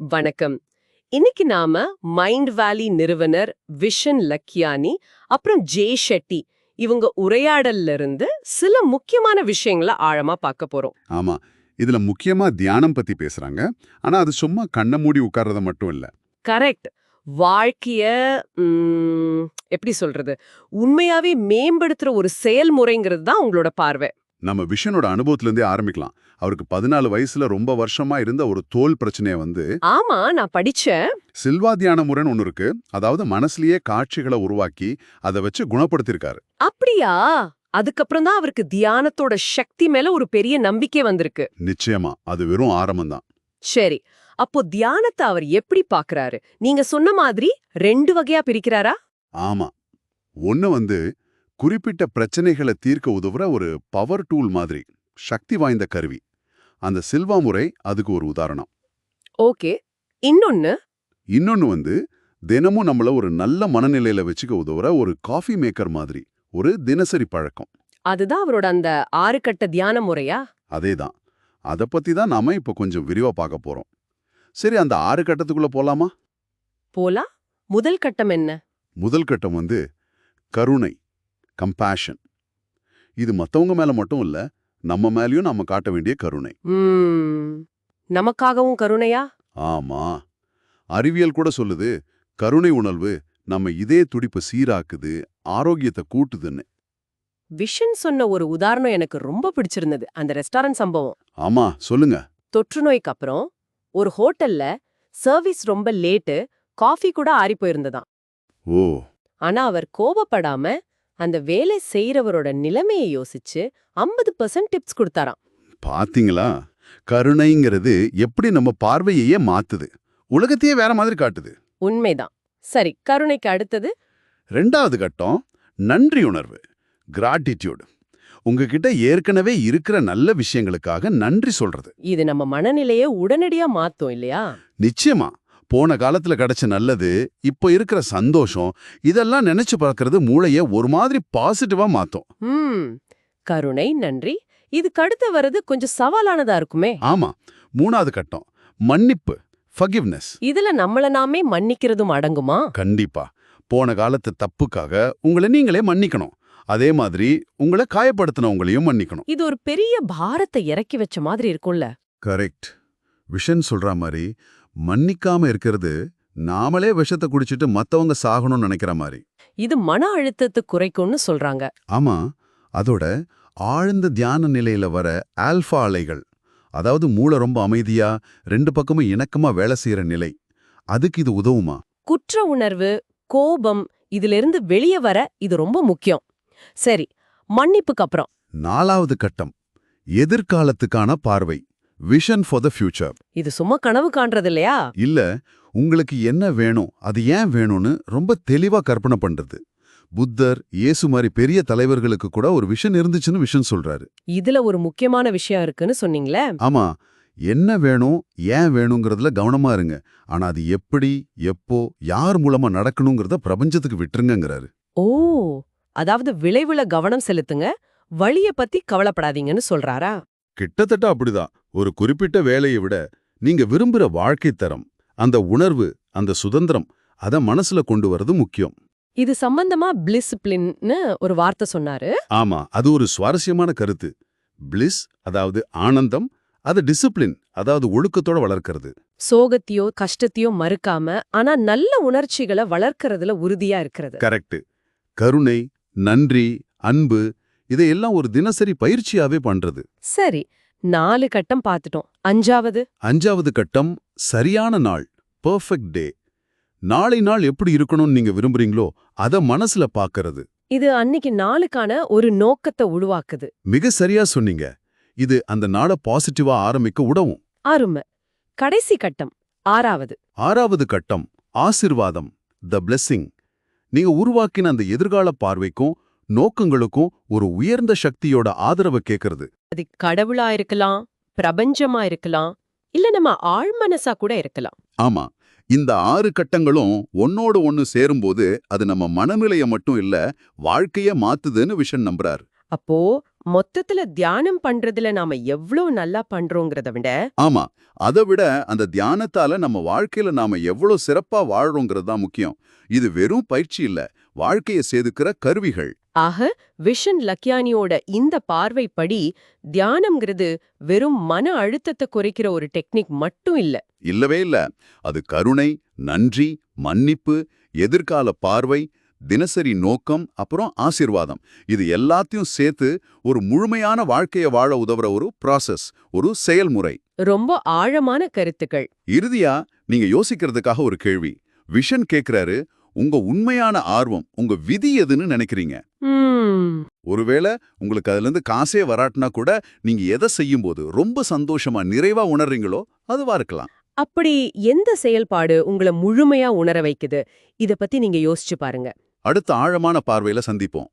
வணக்கம். இன்னைக்கு நாம மைண்ட் வேலி நிறுவனர் விஷன் லக்கியானி அப்புறம் ஜே ஷெட்டி இவங்க உரையாடல்ல இருந்து சில முக்கியமான விஷயங்களை ஆழமா பார்க்க போறோம். ஆமா இதுல முக்கியமா தியானம் பத்தி பேசுறாங்க. ஆனா அது சும்மா கண்ணை மூடி உட்கார்றத மட்டும் இல்ல. கரெக்ட். வாழ்க்கைய எப்படி சொல்றது? உண்மையாவே மேம்படுத்துற ஒரு செயல்முறைங்கிறது தான் உங்களோட பார்வை. நம்ம விஷனோட அனுபவத்துல இருந்தே ஆரம்பிக்கலாம். அவருக்கு பதினாலு வயசுல ரொம்ப வருஷமா இருந்த ஒரு தோல் பிரச்சனைய வந்து ஆமா நான் படிச்சேன். சில்வா தியான முறைன்னு ஒண்ணு இருக்கு. அதாவது மனசுலயே காட்சிகளை உருவாக்கி அதை வச்சு குணப்படுத்திருக்காரு அப்படியா? அதுக்கப்புறம் தான் அவருக்கு தியானத்தோட சக்தி மேல ஒரு பெரிய நம்பிக்கை வந்திருக்கு. நிச்சயமா. அது வெறும் ஆரம்பம்தான். சரி. அப்போ தியானத்தை அவர் எப்படி பாக்குறாரு? நீங்க சொன்ன மாதிரி ரெண்டு வகையா பிரிக்கிறாரா? ஆமா. ஒண்ணு வந்து குறிப்பிட்ட பிரச்சனைகளை தீர்க்க உதவுற ஒரு பவர் டூல் மாதிரி சக்தி வாய்ந்த கருவி. அந்த சில்வா முறை அதுக்கு ஒரு உதாரணம். ஓகே. இன்னொன்னு? இன்னொன்னு வந்து தினமும் நம்மள ஒரு நல்ல மனநிலையில வச்சுக்க உதவுற ஒரு காஃபி மேக்கர் மாதிரி ஒரு தினசரி பழக்கம். அதுதான் அவரோட அந்த ஆறு கட்ட தியான முறையா? அதேதான். அத பத்தி தான் நாம இப்ப கொஞ்சம் விரிவா பார்க்க போறோம். சரி அந்த ஆறு கட்டத்துக்குள்ள போலாமா? போலாம். முதல் கட்டம் என்ன? முதல் கட்டம் வந்து கருணை. கம்பேஷன் இது மத்தவங்க மேல மட்டும் இல்ல நம்ம மேலயும் நாம காட்ட வேண்டிய கருணை. நமக்காகவும் கருணையா? ஆமா. அறிவியல் கூட சொல்லுது கருணை உணர்வு நம்ம இதே துடிப்பை சீராக்குது ஆரோக்கியத்தை கூட்டுதுன்னு. விஷன் சொன்ன ஒரு உதாரணம் எனக்கு ரொம்ப பிடிச்சிருந்தது அந்த ரெஸ்டாரண்ட் சம்பவம். ஆமா சொல்லுங்க. தொற்று நோய்க்கு அப்புறம் ஒரு ஹோட்டல்ல சர்வீஸ் ரொம்ப லேட்டு காஃபி கூட ஆறி போயிருந்ததாம். ஓ. ஆனா அவர் கோபப்படாம அந்த வேலை செய்யறவரோட நிலைமையை யோசிச்சு 50% டிப்ஸ் கொடுத்தாராம். பாத்தீங்களா? கருணைங்கிறது எப்படி நம்ம பார்வையையே மாத்துது. உலகத்தையே வேற மாதிரி காட்டுது. உண்மைதான். சரி கருணைக்கு அடுத்தது? ரெண்டாவது கட்டம் நன்றி உணர்வு கிராட்டிடியூட் உங்ககிட்ட ஏற்கனவே இருக்கிற நல்ல விஷயங்களுக்காக நன்றி சொல்றது. இது நம்ம மனநிலையை உடனடியா மாத்தும் இல்லையா? நிச்சயமா. போன காலத்துல கிடைச்ச நல்லது இப்போ இருக்கிற சந்தோஷம் இதெல்லாம் நினைச்சு பார்க்கறது மூளைய ஒரு மாதிரி பாசிட்டிவா மாத்தும். கருணை நன்றி. இதுக்கு அடுத்து வர்றது கொஞ்சம் சவாலானதா இருக்குமே. ஆமா. மூணாவது கட்டம் மன்னிப்பு ஃபகிவ்னஸ் இதுல நம்மள நாமே மன்னிக்கிறதும் அடங்குமா? கண்டிப்பா. போன காலத்து தப்புக்காக உங்களை நீங்களே மன்னிக்கணும். அதே மாதிரி உங்களை காயப்படுத்தினவங்களையும் மன்னிக்கணும். இது ஒரு பெரிய பாரத்தை இறக்கி வச்ச மாதிரி இருக்கும்ல. கரெக்ட் விஷன் சொல்ற மாதிரி மன்னிக்காம இருக்கிறது நாமளே விஷத்தை குடிச்சிட்டு மத்தவங்க சாகணும்னு நினைக்கிற மாதிரி. இது மன அழுத்தத்தை குறைக்கும்னு சொல்றாங்க. ஆமா அதோட ஆழ்ந்த தியான நிலையில வர ஆல்ஃபா அலைகள் அதாவது மூளை ரொம்ப அமைதியா ரெண்டு பக்கமும் இணக்கமா வேலை செய்யற நிலை அதுக்கு இது உதவுமா? குற்ற உணர்வு கோபம் இதிலிருந்து வெளியே வர இது ரொம்ப முக்கியம். சரி மன்னிப்புக்கு அப்புறம். நாலாவது கட்டம் எதிர்காலத்துக்கான பார்வை. விஷன் ஃபார் த ஃபியூச்சர் இது சும்மா கனவு காண்றது இல்லையா இல்ல உங்களுக்கு என்ன வேணும் அது ஏன் வேணும்னு ரொம்ப தெளிவா கற்பனை பண்றது. புத்தர் இயேசு மாதிரி பெரிய தலைவர்களுக்கு கூட ஒரு விஷன் இருந்துச்சுன்னு விஷன் சொல்றாரு. இதுல ஒரு முக்கியமான விஷயம் இருக்குன்னு சொன்னீங்களே? ஆமா என்ன வேணும் ஏன் வேணுங்கிறதுல கவனமா இருங்க. ஆனா அது எப்படி எப்போ யார் மூலமா நடக்கணுங்கிறத பிரபஞ்சத்துக்கு விட்டுருங்கங்கிறாரு. ஓ அதாவது விளைவுல கவனம் செலுத்துங்க வழிய பத்தி கவலைப்படாதீங்கன்னு சொல்றாரா? கிட்டத்தட்ட அப்படிதான். ஒரு குறிப்பிட்ட வேலையை விட நீங்க விரும்புற வாழ்க்கை தரம் அந்த உணர்வு அந்த சுதந்திரம் அத மனசுல கொண்டு வரது முக்கியம். இது சம்பந்தமா பிளிஸ்பிளின்னு ஒரு வார்த்தை சொன்னாரு. ஆமா அது ஒரு சுவாரஸ்யமான கருத்து. பிளிஸ் அதாவது ஆனந்தம் அது டிசிப்ளின் அதாவது ஒழுக்கத்தோட வளர்க்கறது. சோகத்தையோ கஷ்டத்தையோ மறுக்காம ஆனா நல்ல உணர்ச்சிகளை வளர்க்கறதுல உறுதியா இருக்கிறது. கரெக்ட் கருணை நன்றி அன்பு இதையெல்லாம் ஒரு தினசரி பயிற்சியாவே பண்றது. சரி நாலு கட்டம் பார்த்துட்டோம் அஞ்சாவது? அஞ்சாவது கட்டம் சரியான நாள் பெர்ஃபெக்ட் டே நாளை நாள் எப்படி இருக்கணும்னு நீங்க விரும்புறீங்களோ அத மனசுல பாக்கறது. இது அன்னைக்கு நாளுக்கான ஒரு நோக்கத்தை உருவாக்குது. மிக சரியா சொன்னீங்க. இது அந்த நாளை பாசிட்டிவா ஆரம்பிக்க உதவும். அருமை. கடைசி கட்டம் ஆறாவது. ஆறாவது கட்டம் ஆசிர்வாதம் த பிளெஸ்ஸிங் நீங்க உருவாக்கின அந்த எதிர்கால பார்வைக்கும் நோக்கங்களுக்கும் ஒரு உயர்ந்த சக்தியோட ஆதரவை கேட்கறது அது கடவுளா இருக்கலாம் பிரபஞ்சமா இருக்கலாம் இல்ல நம்ம ஆழ்மனசா கூட இருக்கலாம். ஆமா. இந்த ஆறு கட்டங்களும் ஒன்னோடு ஒன்னு சேரும்போது அது நம்ம மனநிலைய மட்டும் இல்ல வாழ்க்கைய மாத்துதுன்னு விஷன் நம்புறார். அப்போ மொத்தத்துல தியானம் பண்றதுல நாம எவ்வளவு நல்லா பண்றோங்கிறத விட ஆமா. அதை விட அந்த தியானத்தால நம்ம வாழ்க்கையில நாம எவ்வளவு சிறப்பா வாழ்றோங்கிறது தான் முக்கியம். இது வெறும் பயிற்சி இல்ல வாழ்க்கையை செதுக்கிற கருவிகள். ஆக விஷன் லக்யானியோட இந்த பார்வைப்படி தியானம்ங்கிறது வெறும் மன அழுத்தத்தை குறைக்கிற ஒரு டெக்னிக் மட்டும் இல்ல. இல்லவே இல்ல. அது கருணை நன்றி மன்னிப்பு எதிர்கால பார்வை தினசரி நோக்கம் அப்புறம் ஆசீர்வாதம். இது எல்லாத்தையும் சேர்த்து ஒரு முழுமையான வாழ்க்கைய வாழ உதவுற ஒரு ப்ராசஸ் ஒரு செயல்முறை. ரொம்ப ஆழமான கருத்துக்கள். இறுதியா நீங்க யோசிக்கிறதுக்காக ஒரு கேள்வி. விஷன் கேக்குறாரு உங்க உண்மையான ஆர்வம் உங்க விதி எதுன்னு நினைக்கிறீங்க? ஒருவேளை உங்களுக்கு அதுல இருந்து காசே வராட்டினா கூட நீங்க எதை செய்யும்போது ரொம்ப சந்தோஷமா நிறைவா உணர்றீங்களோ அதுவா இருக்கலாம் அப்படி எந்த செயல்பாடு உங்களை முழுமையா உணர வைக்குது? இத பத்தி நீங்க யோசிச்சு பாருங்க. அடுத்த ஆழமான பார்வையில சந்திப்போம்.